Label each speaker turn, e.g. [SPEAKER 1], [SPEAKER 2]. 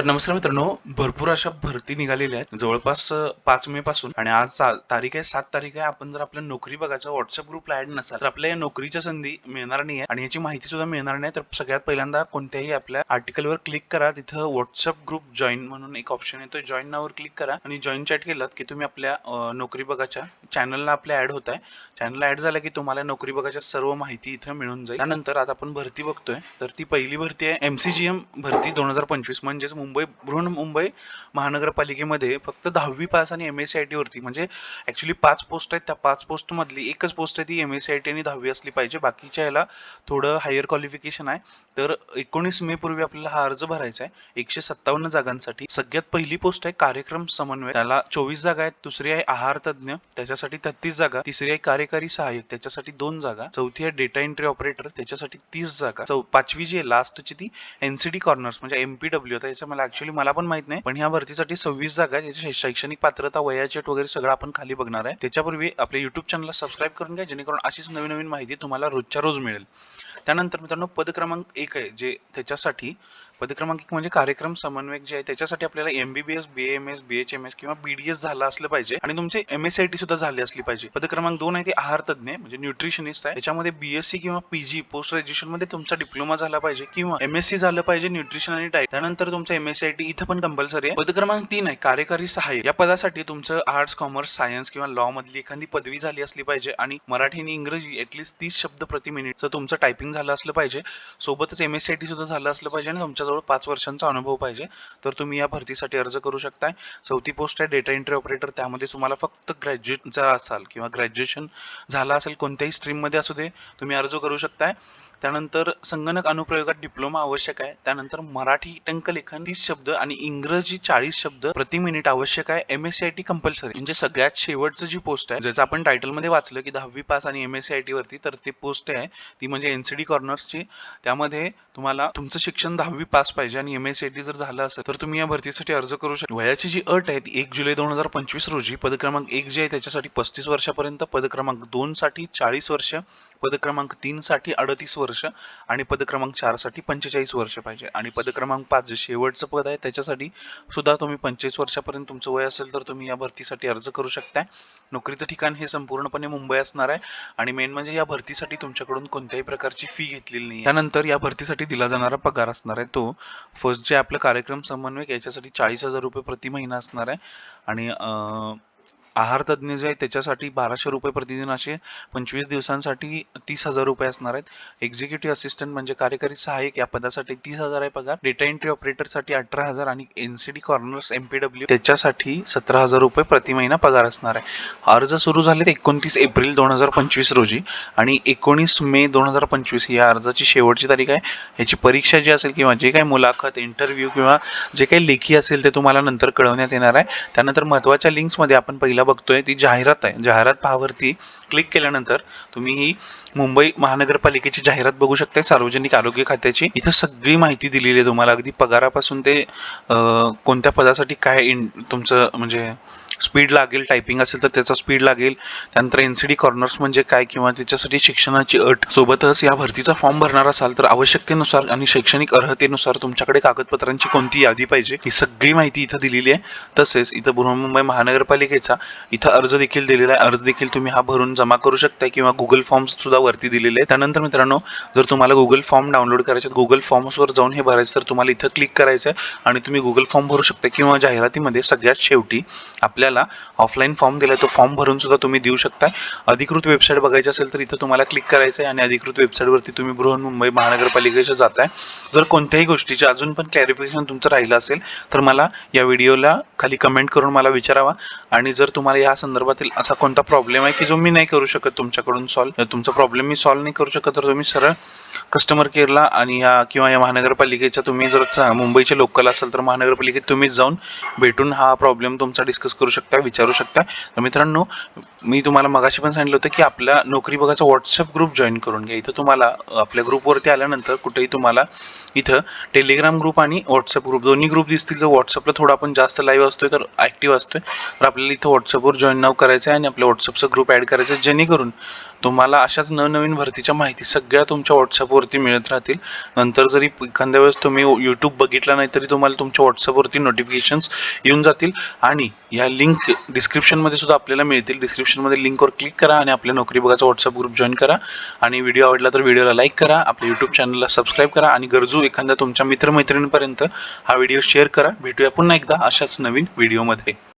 [SPEAKER 1] तर नमस्कार मित्रांनो भरपूर अशा भरती निघालेल्या आहेत. जवळपास पाच मे पासून आणि आज तारीख आहे सात तारीख आहे. आपण जर आपल्या नोकरी बघायचं व्हॉट्सअप ग्रुपला ऍड नसाल तर आपल्या या नोकरीच्या संधी मिळणार नाही आहे आणि याची माहिती सुद्धा मिळणार नाही. तर सगळ्यात पहिल्यांदा कोणत्याही आपल्या आर्टिकलवर क्लिक करा. तिथं व्हॉट्सअप ग्रुप जॉईन म्हणून एक ऑप्शन येतो जॉईन नावर क्लिक करा आणि जॉईन चॅट केलं की तुम्ही आपल्या नोकरी बघाच्या चॅनलला आपल्या ऍड होत आहे चॅनलला ऍड झालं की तुम्हाला नोकरी बघायच्या सर्व माहिती इथं मिळून जाईल. त्यानंतर आता आपण भरती बघतोय. तर ती पहिली भरती आहे एमसीजीएम भरती दोन हजार पंचवीस. म्हणजेच मुंबई मुंबई बृहन्मुंबई महानगरपालिकेमध्ये फक्त दहावी पास आणि M S C I T वरती. म्हणजे ॲक्च्युली पाच पोस्ट आहेत त्या पाच पोस्टमधली एकच पोस्ट आहे ती M S C I T आणि दहावी असली पाहिजे. बाकीच्या याला थोडं हायर क्वालिफिकेशन आहे. तर एकोणीस मे पूर्वी आपल्याला हा अर्ज भरायचा आहे. एकशे सत्तावन्न जागांसाठी. सगळ्यात पहिली पोस्ट आहे कार्यक्रम समन्वय. त्याला चोवीस जागा आहेत. दुसरी आहे आहार तज्ज्ञ. त्याच्यासाठी छत्तीस जागा. तिसरी आहे कार्यकारी सहाय्यक. त्याच्यासाठी दोन जागा. चौथी आहे डेटा एंट्री ऑपरेटर त्याच्यासाठी तीस जागा. चौ पाचवी जी आहे लास्टची ती एनसीडी कॉर्नर्स म्हणजे एमपीडब्ल्यू आता याचं मला ऍक्च्युली मला पण माहीत नाही. पण ह्या भरतीसाठी सव्वीस जागा आहेत शैक्षणिक पात्रता वयाचेट वगैरे सगळं आपण खाली बघणार आहे. त्याच्यापूर्वी आपल्या युट्यूब चॅनलला सबस्क्राईब करून घ्या जेणेकरून अशीच नवीन नवीन माहिती तुम्हाला रोजच्या रोज मिळेल. त्यानंतर मित्रांनो पद क्रमांक एक आहे जे त्याच्यासाठी पद म्हणजे कार्यक्रम समन्वयक जे आहे त्याच्यासाठी आपल्याला एमबीबीएस बीएमएस बीएचएमएस किंवा बीडीएस झालं असलं पाहिजे. आणि तुमचे एम एस आय टी सुद्धा झाली असली पाहिजे. पदक्रमांक दोन आहे ते आहार तज्ञ म्हणजे न्यूट्रिशनिस्ट आहे. त्याच्यामध्ये बीएससी किंवा पीजी पोस्ट ग्रॅज्युएशनमध्ये तुमचा डिप्लोमा झाला पाहिजे किंवा एमएससी झालं पाहिजे न्यूट्रिशन आणि डायट त्यानंतर तुमचं एम आय टी इथं पण कंपल्सरी आहे. पदक्रमांक तीन आहे कार्यकारी सहाय्य. या पदासाठी तुमचं आर्ट्स कॉमर्स सायन्स किंवा लॉ मधली एखादी पदवी झाली असली पाहिजे आणि मराठी आणि इंग्रजी ऍटलीस्ट तीस शब्द प्रति मिनिटचं तुमचं टायपिंग झालं असलं पाहिजे. सोबतच एम सी आय टी सुद्धा झालं असलं पाहिजे आणि तुमच्याजवळ पाच वर्षांचा अनुभव पाहिजे. तर तुम्ही या भरतीसाठी अर्ज करू शकताय. चौथी पोस्ट आहे डेटा एंट्री ऑपरेटर त्यामध्ये तुम्हाला फक्त ग्रॅज्युएटचा असाल किंवा ग्रॅज्युएशन झालं असेल कोणत्याही स्ट्रीममध्ये असू दे तुम्ही अर्ज करू शकताय. त्यानंतर संगणक अनुप्रयोगात डिप्लोमा आवश्यक आहे. त्यानंतर मराठी टंकलेखन तीस शब्द आणि इंग्रजी चाळीस शब्द प्रति मिनिट आवश्यक आहे. M S C I T compulsory म्हणजे सगळ्यात शेवटचं जी पोस्ट आहे ज्याचं आपण टायटलमध्ये वाचलं की दहावी पास आणि M S C I T वरती तर ती पोस्ट आहे. ती म्हणजे एन सी डी कॉर्नर्सची त्यामध्ये तुम्हाला तुमचं शिक्षण दहावी पास पाहिजे आणि M S C I T जर झालं असेल तर तुम्ही या भरतीसाठी अर्ज करू शकता. वयाची जी अट आहे ती एक जुलै दोन हजार पंचवीस रोजी पदक्रमांक एक जे आहे त्याच्यासाठी पस्तीस वर्षापर्यंत पदक्रमांक दोन साठी चाळीस वर्ष पद क्रमांक तीन साठी अडतीस वर्ष आणि पदक्रमांक चारसाठी पंचेचाळीस वर्ष पाहिजे. आणि पद क्रमांक पाच जे शेवटचं पद आहे त्याच्यासाठी सुद्धा तुम्ही पंचेचाळीस वर्षापर्यंत तुमचं वय असेल तर तुम्ही या भरतीसाठी अर्ज करू शकताय. नोकरीचं ठिकाण हे संपूर्णपणे मुंबई असणार आहे. आणि मेन म्हणजे या भरतीसाठी तुमच्याकडून कोणत्याही प्रकारची फी घेतलेली नाही त्यानंतर या भरतीसाठी दिला जाणारा पगार असणार आहे तो फर्स्ट जे आपलं कार्यक्रम समन्वयक याच्यासाठी चाळीस हजार रुपये प्रति महिना असणार आहे. आणि आहार तज्ज्ञ जे आहे त्याच्यासाठी बाराशे रुपये प्रतिदिन असे पंचवीस दिवसांसाठी तीस हजार रुपये असणार आहेत. एक्झिक्युटिव्ह असिस्टंट म्हणजे कार्यकारी सहाय्यक या पदासाठी तीस हजार आहे पगार. डेटा एंट्री ऑपरेटरसाठी अठरा हजार आणि एनसीडी कॉर्नर्स एमपीडब्ल्यू त्याच्यासाठी सतरा हजार रुपये प्रति महिना पगार असणार आहे. अर्ज सुरू झाले एकोणतीस एप्रिल दोन हजार पंचवीस रोजी आणि एकोणीस मे दोन हजार पंचवीस या अर्जाची शेवटची तारीख आहे. ह्याची परीक्षा जी असेल किंवा जे काही मुलाखत इंटरव्ह्यू किंवा जे काही लेखी असेल ते तुम्हाला नंतर कळवण्यात येणार आहे. त्यानंतर महत्त्वाच्या लिंक्समध्ये आपण पहिला बघतोय ती जाहिरात आहे. जाहिरात पहावरती क्लिक केल्यानंतर तुम्ही ही मुंबई महानगरपालिकेची जाहिरात बघू शकता सार्वजनिक आरोग्य खात्याची. इथं सगळी माहिती दिलेली आहे तुम्हाला. अगदी पगारापासून ते कोणत्या पदासाठी काय इन तुमचं म्हणजे स्पीड लागेल टायपिंग असेल तर त्याचा स्पीड लागेल. त्यानंतर एन सी डी कॉर्नर्स म्हणजे काय किंवा त्याच्यासाठी शिक्षणाची अट. सोबतच या भरतीचा फॉर्म भरणार असाल तर आवश्यकतेनुसार आणि शैक्षणिक अर्हतेनुसार तुमच्याकडे कागदपत्रांची कोणती यादी पाहिजे ही सगळी माहिती इथं दिलेली आहे. तसेच इथं बृहन्मुंबई महानगरपालिकेचा इथं अर्ज देखील दिलेला आहे. अर्ज देखील तुम्ही हा भरून जमा करू शकता किंवा गुगल फॉर्म्स सुद्धा वरती दिलेले आहे त्यानंतर मित्रांनो जर तुम्हाला गुगल फॉर्म डाउनलोड करायचे गुगल फॉर्म्सवर जाऊन हे भरायचं तर तुम्हाला इथं क्लिक करायचं आहे आणि तुम्ही गुगल फॉर्म भरू शकता किंवा जाहिरातीमध्ये सगळ्यात शेवटी आपल्या आपल्याला ऑफलाईन फॉर्म दिलाय तो फॉर्म भरून सुद्धा तुम्ही देऊ शकताय. अधिकृत वेबसाईट बघायची असेल तर इथं तुम्हाला क्लिक करायचं आहे आणि अधिकृत वेबसाईटवरती तुम्ही बृहन्मुंबई महानगरपालिकेच्या जाताय. जर कोणत्याही गोष्टीचे अजून पण क्लॅरिफिकेशन तुमचं राहिलं असेल तर मला या व्हिडिओला खाली कमेंट करून मला विचारावा. आणि जर तुम्हाला या संदर्भातील असा कोणता प्रॉब्लेम आहे की जो मी नाही करू शकत तुमच्याकडून सॉल्व तुमचा प्रॉब्लेम मी सॉल्व्ह नाही करू शकत तर तुम्ही सरळ कस्टमर केअरला आणि या किंवा या महानगरपालिकेच्या तुम्ही जर मुंबईचे लोकल असाल तर महानगरपालिकेत तुम्ही जाऊन भेटून हा प्रॉब्लेम तुमचा डिस्कस करू शकता विचारू शकता. तर मित्रांनो मी तुम्हाला मगाशी पण सांगितलं होतं की आपल्या नोकरी बघाचा व्हॉट्सअप ग्रुप जॉईन करून घ्या. इथं तुम्हाला आपल्या ग्रुपवरती आल्यानंतर कुठेही तुम्हाला इथं टेलिग्राम ग्रुप आणि व्हॉट्सअप ग्रुप दोन्ही ग्रुप दिसतील. तर व्हॉट्सअपला थोडा आपण जास्त लाईव्ह असतोय तर ॲक्टिव्ह असतोय. तर आपल्याला इथं व्हॉट्सअपवर जॉईन नाव करायचं आहे आणि आपल्या व्हॉट्सअपचा ग्रुप ॲड करायचा आहे जेणेकरून तुम्हाला अशाच नवनवीन भरतीच्या माहिती सगळ्या तुमच्या व्हॉट्सअपवरती मिळत राहतील. नंतर जरी एखाद्या वेळेस तुम्ही यूट्यूब बघितला नाही तरी तुम्हाला तुमच्या व्हॉट्सअपवरती नोटिफिकेशन्स येऊन जातील. आणि या लिंक डिस्क्रिप्शनमध्ये सुद्धा आपल्याला मिळतील. डिस्क्रिप्शनमध्ये लिंकवर क्लिक करा आणि आपल्या नोकरी बघाचा व्हॉट्सअप ग्रुप जॉईन करा. आणि व्हिडिओ आवडला तर व्हिडिओला लाईक करा. आपल्या यूट्यूब चॅनलला सबस्क्राईब करा. आणि गरजू एखाद्या तुमच्या मित्रमैत्रिणींपर्यंत हा व्हिडिओ शेअर करा. भेटूया पुन्हा एकदा अशाच नवीन व्हिडिओमध्ये